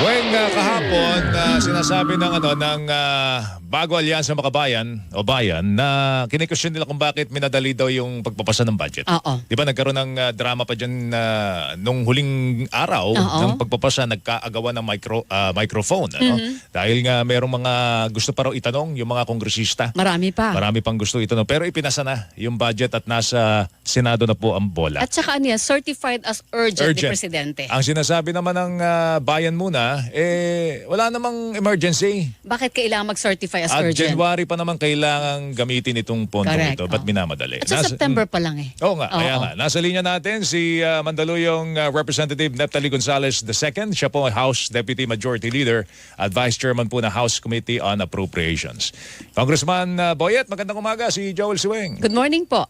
Weng, ah, kahapon ah, sinasabi ng ano ng ah, bago alyansa makabayan o bayan na kinikwestiyon nila kung bakit minadali daw yung pagpapasa ng budget. Oo. Di ba nagkaroon ng ah, drama pa dyan ah, nung huling araw Oo. ng pagpapasa nagkaagawa ng micro ah, microphone ano? Mm-hmm. Dahil nga merong mga gusto pa raw itanong yung mga kongresista. Marami pa. Marami pang gusto itanong pero ipinasa na yung budget at nasa Senado na po ang bola. At saka ano yan, certified as urgent, ni Urgent. Presidente. Ang sinasabi naman ng ah, bayan muna, eh, wala namang emergency. Bakit kailangan mag-certify as At urgent? January pa naman kailangan gamitin itong pondo Correct, ito. Ba't minamadali? At sa Nasa- September pa lang eh. Oo nga, kaya Oo. nga. Nasa linya natin si ah, Mandaluyong ah, Representative Neptali Gonzales II. Siya po ay House Deputy Majority Leader at Vice Chairman po ng House Committee on Appropriations. Congressman ah, Boyet, magandang umaga si Joel Siweng. Good morning po.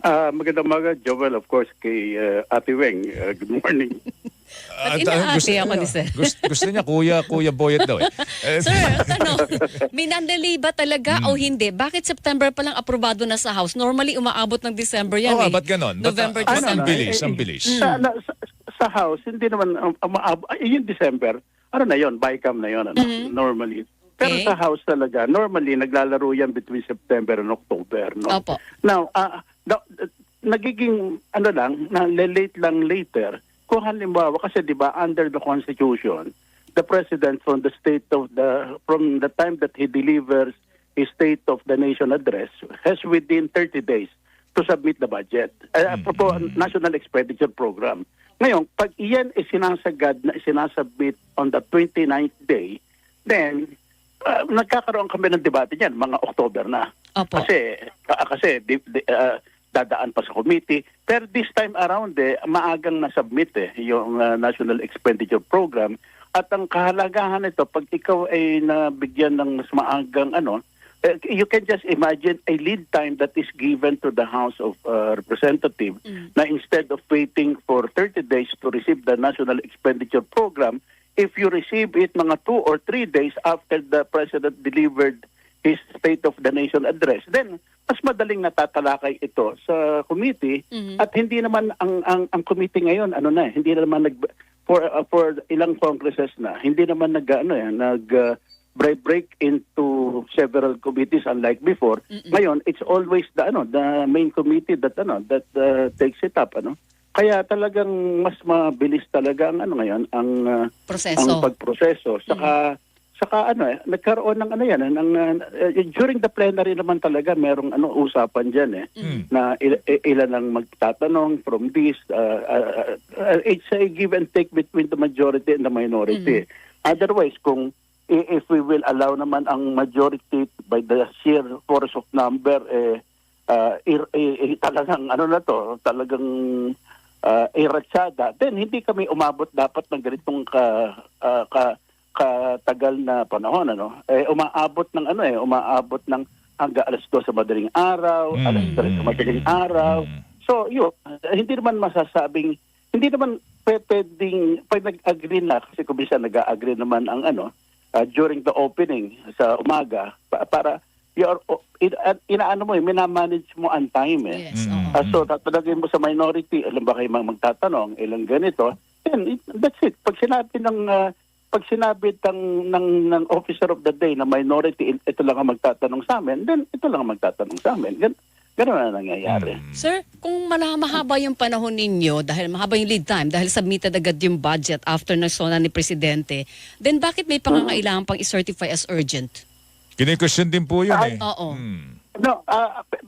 Ah, magandang umaga, Joel, of course, kay uh, Ate Weng. Ah, good morning. Inaate ah, gusto, ako ni Sir? gusto, gusto niya Kuya, Kuya Boyet daw eh. Eh, Sir, ano, minandali ba talaga Hmm. o hindi? Bakit September pa lang aprobado na sa House? Normally, umaabot ng December yan Oo eh. ba't ganon? Ba't, November, ah, December. ang bilis, ang bilis. Sa, na- sa, sa House, hindi naman, um, umaab- ay, yung December, ano na yon BICAM na yon ano, normally. Pero Okay. sa House talaga, normally, naglalaro yan between September and October. No? Opo. Now, ah, na- nagiging, ano lang, na late lang later, kung halimbawa, kasi di ba, under the Constitution, the President from the state of the, from the time that he delivers his State of the Nation address, has within 30 days to submit the budget. Uh, apropo, National Expenditure Program. Ngayon, pag iyan ay sinasagad na sinasubmit on the 29th day, then, uh, nagkakaroon kami ng debate niyan, mga October na. Opo. Kasi ah, kasi di, di, ah, dadaan pa sa committee. Pero this time around eh maagang na-submit eh yung ah, National Expenditure Program at ang kahalagahan nito pag ikaw ay nabigyan ng mas maagang ano eh, you can just imagine a lead time that is given to the House of uh, Representatives na instead of waiting for 30 days to receive the National Expenditure Program, if you receive it mga two or three days after the President delivered his State of the Nation address, then mas madaling natatalakay ito sa committee. At hindi naman ang ang ang committee ngayon ano na hindi na naman nag for uh, for ilang congresses na hindi naman nag ano eh, nag uh, break break into several committees unlike before. Ngayon it's always the ano the main committee that ano that uh, takes it up ano. Kaya talagang mas mabilis talaga ang ano ngayon ang uh, Proseso. ang pagproseso. Saka saka ano eh nagkaroon ng ano yan eh, ng uh, during the plenary naman talaga merong ano usapan diyan eh na il- ilan ang magtatanong from this uh, uh, uh, it's a give and take between the majority and the minority. Otherwise kung if we will allow naman ang majority by the sheer force of number eh uh, ir- i- i- talagang ano na to talagang uh, iratsada, then hindi kami umabot dapat ng ganitong ka, ah, ka katagal na panahon ano eh umaabot ng ano eh umaabot ng hanggang alas 2 sa madaling araw Mm. alas 3 sa madaling araw Mm. so yun eh, hindi naman masasabing hindi naman pwedeng pag nag-agree na kasi kung bisa nag-agree naman ang ano ah, during the opening sa umaga pa- para you're, in, inaano mo eh minamanage mo ang time eh Yes, Mm. Ah, so, tatanungin mo sa minority, alam ba kayo mga magtatanong, ilang ganito, then it- that's it. Pag sinabi ng, ah, pag sinabi ng, ng, ng officer of the day na minority, ito lang ang magtatanong sa amin, then ito lang ang magtatanong sa amin. Gan, ganun na nangyayari. Sir, kung mahaba yung panahon ninyo, dahil mahaba yung lead time, dahil submitted agad yung budget after na sona ni Presidente, then bakit may pangangailangan pang i-certify as urgent? Kinikwestiyon din po yun eh. Oo. Hmm. No,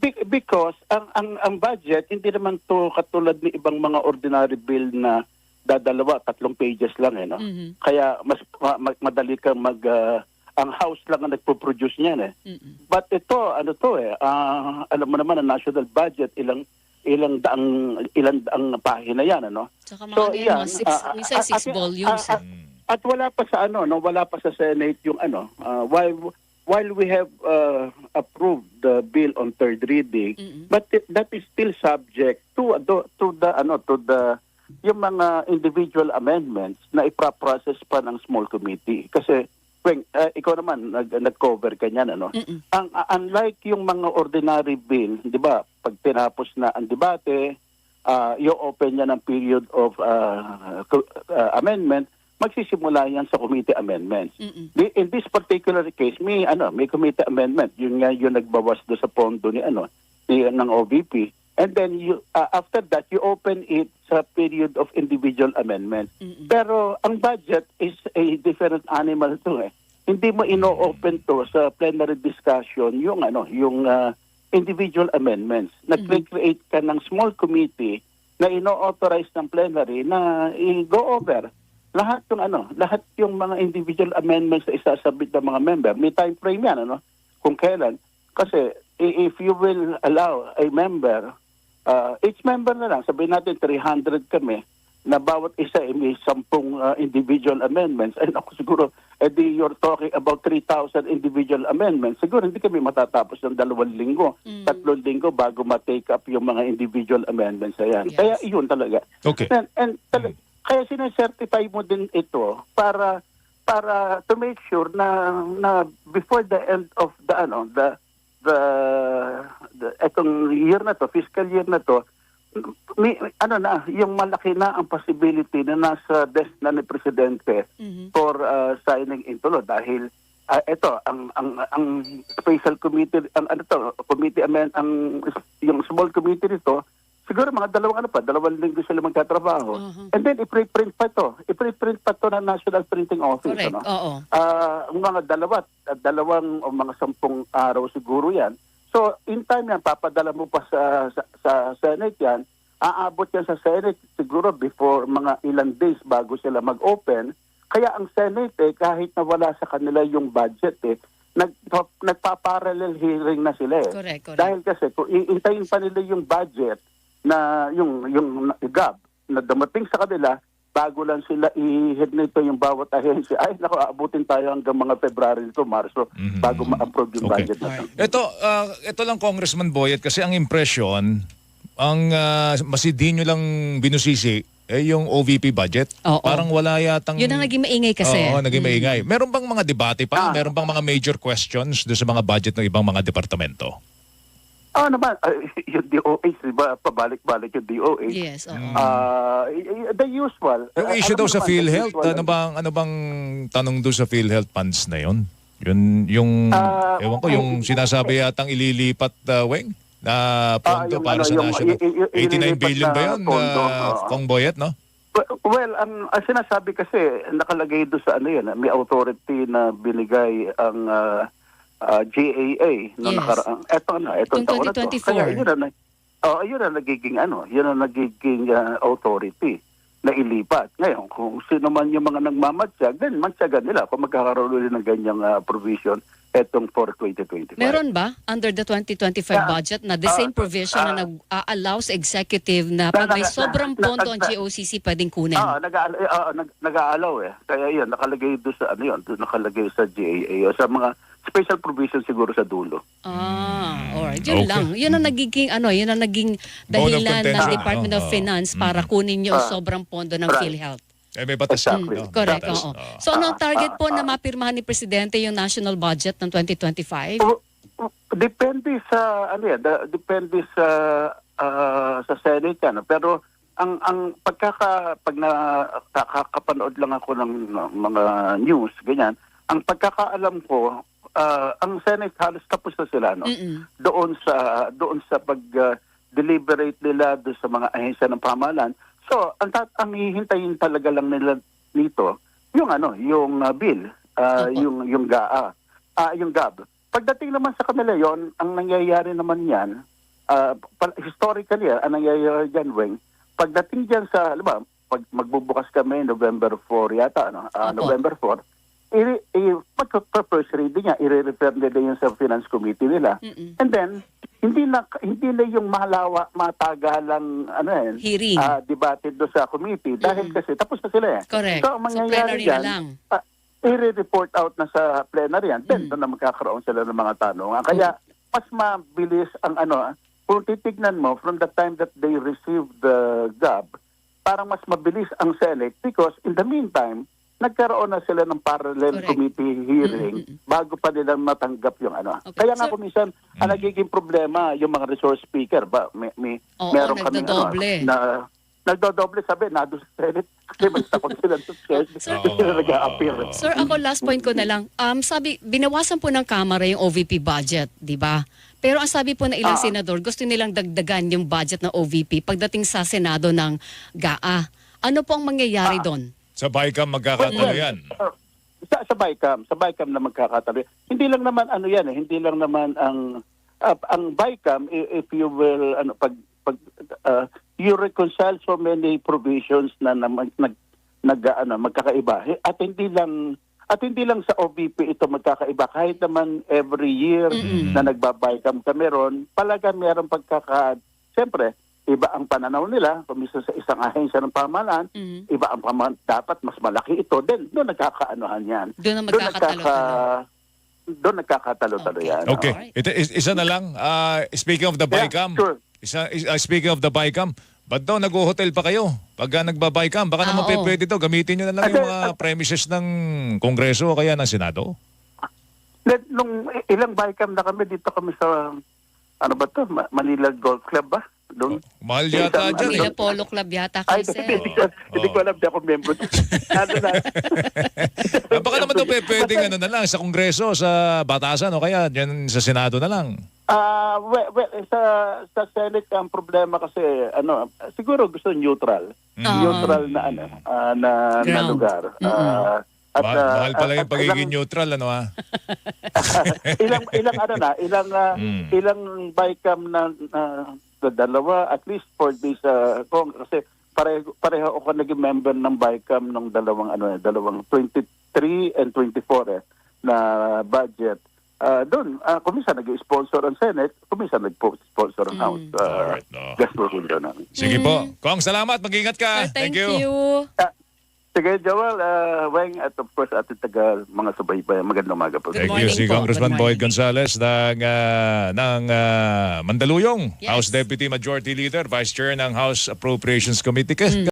be- because ang, ang, ang budget, hindi naman to katulad ni ibang mga ordinary bill na dadalawa, tatlong pages lang eh, no? Mhm. Kaya mas ma- ma- madali kang mag ah, ang house lang ang nagpo-produce niyan eh. Mm-mm. But ito ano to eh ah, alam mo naman ang national budget ilang ilang daang ilang daang pahina yan ano. Tsaka mga, ano yan, mga six, ah, minsan six ah, volumes. ah, eh. ah, At wala pa sa ano no wala pa sa Senate yung ano ah, while while we have ah, approved the bill on third reading Mm-mm. but it- that is still subject to to, to the ano to the yung mga individual amendments na ipaprocess pa ng small committee kasi Weng, ah, ikaw naman nag, nag-cover ka niyan ano Mm-mm. ang a- unlike yung mga ordinary bill, 'di ba? Pag tinapos na ang debate, uh, you open yan ng period of uh, uh, amendment, magsisimula yan sa committee amendments. Mm-mm. In this particular case, may ano, may committee amendment. Yun nga yung nagbawas do sa pondo ni ano, ni, ng OVP. And then you uh, after that you open it sa period of individual amendment. Mm-mm. Pero ang budget is a different animal to eh. Hindi mo ino-open to sa plenary discussion yung ano, yung uh, individual amendments. Nag-create ka ng small committee na ino-authorize ng plenary na i-go over lahat yung ano, lahat yung mga individual amendments na isasabit ng mga member. May time frame yan, ano? Kung kailan. Kasi if you will allow a member, uh, each member na lang, sabihin natin 300 kami, na bawat isa ay may sampung uh, individual amendments. Ay ako siguro, edi you're talking about 3,000 individual amendments. Siguro hindi kami matatapos ng dalawang linggo, Mm. tatlong linggo bago ma-take up yung mga individual amendments na yan. Yes. Kaya iyon talaga. Okay. And, and tal- kaya sinacertify mo din ito para para to make sure na na before the end of the ano the the, the etong year na to fiscal year na to may, ano na yung malaki na ang possibility na nasa desk na ni presidente Mhm. for uh, signing into law dahil uh, ito ang ang ang special committee ang ano to committee amend ang yung small committee nito siguro mga dalawang ano pa dalawang linggo sila magtatrabaho Uh-huh. and then i-preprint pa to i-preprint pa to ng National Printing Office Correct. ano Oo. Ah, ang mga dalawa, ah, dalawang o mga sampung araw siguro yan. So, in time yan, papadala mo pa sa, sa, sa Senate yan. Aabot yan sa Senate siguro before mga ilang days bago sila mag-open. Kaya ang Senate, eh, kahit na wala sa kanila yung budget, eh, nag, nagpa-parallel hearing na sila eh. Correct, correct. Dahil kasi kung iintayin pa nila yung budget na yung yung GAB na dumating sa kanila bago lang sila i-head nito yung bawat ahensya. Ay, naku, aabutin tayo hanggang mga February nito, Marso, Mhm. bago ma-approve yung Okay. budget na to. Ito, ah, ito lang Congressman Boyet kasi ang impression, ang uh, masidinyo lang binusisi eh yung OVP budget. Oo. Parang wala yatang... Yun ang naging maingay kasi. Oo, naging Mm. maingay. Meron bang mga debate pa? Ah. Meron bang mga major questions doon sa mga budget ng ibang mga departamento? Ah, naman, ah, yung DOH, di ba, pabalik-balik yung DOH. Yes, oo. Ah, y- the usual. Yung issue alam daw mo sa naman, the PhilHealth, usual, ano bang ano bang tanong doon sa PhilHealth funds na 'yon? Yun yung Ah, ewan ko yung sinasabi yatang ililipat uh, weng na pondo yung para ano, sa yung- national. y- y- y- 89 ililipat billion ba na 'yun? pondo, Uh, oo. Kong Boyet, no? Well, ang, ang sinasabi kasi, nakalagay doon sa ano yun, may authority na binigay ang ah, ah, GAA no Yes. nakaraang eto na etong taon na to 2024. kaya yun nag- oh, yun ang nagiging ano yun ang nagiging ah, authority na ilipat ngayon kung sino man yung mga nagmamatsyag then matsyagan nila kung magkakaroon ulit ng ganyang ah, provision etong for 2025 Meron ba under the 2025 Ah, budget na the ah, same provision ah, na nag-allow sa executive na Na- pag may na- sobrang na- pondo ang na- GOCC pwedeng kunin? Ah, nag uh, nag nag-aalaw eh. Kaya 'yun nakalagay doon sa ano 'yun, doon nakalagay sa GAA o sa mga special provision siguro sa dulo. Ah, alright. Yun Okay. lang. Yun ang nagiging ano, yun ang naging Bone of dahilan ng contention, Department of Oo. Finance para Mm. kunin yung Ah. sobrang pondo ng Right. PhilHealth. Eh may batas. Exactly. no? Correct, Batas, oo. oo. So ano ang target Ah, po ah, na ah. mapirmahan ni Presidente yung national budget ng 2025? O- o- Depende sa ano yan, da- depende sa ah, sa Senate yan. Pero ang ang pagkaka pag nakakapanood lang ako ng ng mga news ganyan, ang pagkakaalam ko ah, ang Senate halos tapos na sila no. Mm-mm. doon sa doon sa pag uh, deliberate nila doon sa mga ahensya ng pamahalaan. So, ang, tat- ang hihintayin talaga lang nila nito, yung ano, yung uh, bill, uh, Opo. yung yung GAA, ah yung GAB. Pagdating naman sa kanila yon, ang nangyayari naman yan, uh, historically, ah, ang nangyayari dyan, Weng, pagdating dyan sa, alam ba, pag magbubukas kami November 4 yata, ano, ah, Opo. November 4, i, i, pagka-first reading niya, i-refer nila yun sa Finance Committee nila. Mm-mm. And then, hindi na hindi na yung malawa, matagalang ano yan, Hearing. ah, debate do sa committee dahil Mm-mm. kasi tapos na sila eh. Correct. So, ang So, mangyayari plenary na dyan, lang. ah, i-report out na sa plenary yan. Then, Mm. doon na magkakaroon sila ng mga tanong. Kaya, mas mabilis ang ano, ah, kung titignan mo, from the time that they receive the job, parang mas mabilis ang Senate because in the meantime, nagkaroon na sila ng parallel Correct. committee hearing Mm-mm. bago pa nila matanggap yung ano. Okay. Kaya nga kung minsan, ang nagiging problema, yung mga resource speaker ba, may, may Oo, meron kami ano, na nagdodoble sabi, nado sa Senate. Kasi mas takot sila sa Senate. Sir- sila nag-a-appear. Sir, ako last point ko na lang. Um, sabi, binawasan po ng Kamara yung OVP budget, di ba? Pero ang sabi po ng ilang Ah. senador, gusto nilang dagdagan yung budget ng OVP pagdating sa Senado ng GAA. Ano po ang mangyayari Ah. doon? Sa BICAM magkakatalo yan. Uh, sa, sa BICAM, sa BICAM na magkakatabi. Hindi lang naman ano yan eh, hindi lang naman ang uh, ang BICAM if you will ano pag pag uh, you reconcile so many provisions na naman nag nag ano magkakaiba at hindi lang at hindi lang sa OBP ito magkakaiba kahit naman every year na nagba-BICAM kami ron palaga meron pagkaka Siyempre, iba ang pananaw nila, kumisan sa isang ahensya ng pamahalaan, Mhm. iba ang pamahalaan, dapat mas malaki ito. Then, doon nagkakaanohan yan. Doon ang Doon magkakatalo-talo. doon nagkakatalo-talo Okay. yan. Okay. Ito, is- isa na lang. ah, speaking of the Yeah, BICAM. sure. Isa, is- ah, speaking of the BICAM. Ba't daw nag-hotel pa kayo? Pagka nagba-BICAM, baka Ah, naman oo. pwede to. Gamitin nyo na lang yung mga premises ng Kongreso o kaya ng Senado. Then, nung ilang BICAM na kami, dito kami sa, ano ba to, Ma- Manila Golf Club ba? Doon. Mahal yata dyan Manila eh. Polo Club yata Ay, kasi. hindi, hindi, ko, hindi ko alam, di ako member. ano na? Ah, baka naman to pe- pwedeng ano na lang sa Kongreso, sa batasan o kaya dyan sa Senado na lang. Ah, well, well, sa sa Senate ang problema kasi ano, siguro gusto neutral. Ah. Neutral na ano, ah, na, na Ground. lugar. Ah, Mahal, ah, mahal pala at- yung at pagiging ilang- neutral, ano ah. ilang ilang ano na, ilang ah, Mm. ilang BICAM na, na, na dalawa at least for this uh, kong kasi pareho pareho ako naging member ng BICAM ng dalawang ano eh, dalawang 23 and 24 eh, na budget. Ah doon, uh, kuminsan nag-sponsor ang Senate, kuminsan nag-sponsor ang House. Uh, Alright, no. Gastos window namin. Sige po. Kong, salamat. Mag-ingat ka. Sir, thank, you. Ah, sige, Joel, uh, Weng, at of course, ating taga mga subaybay. Magandang umaga po. Good Thank you morning si. Congressman Boyd morning. Gonzales ng, ah, ng ah, Mandaluyong, Yes. House Deputy Majority Leader, Vice Chair ng House Appropriations Committee. Kasi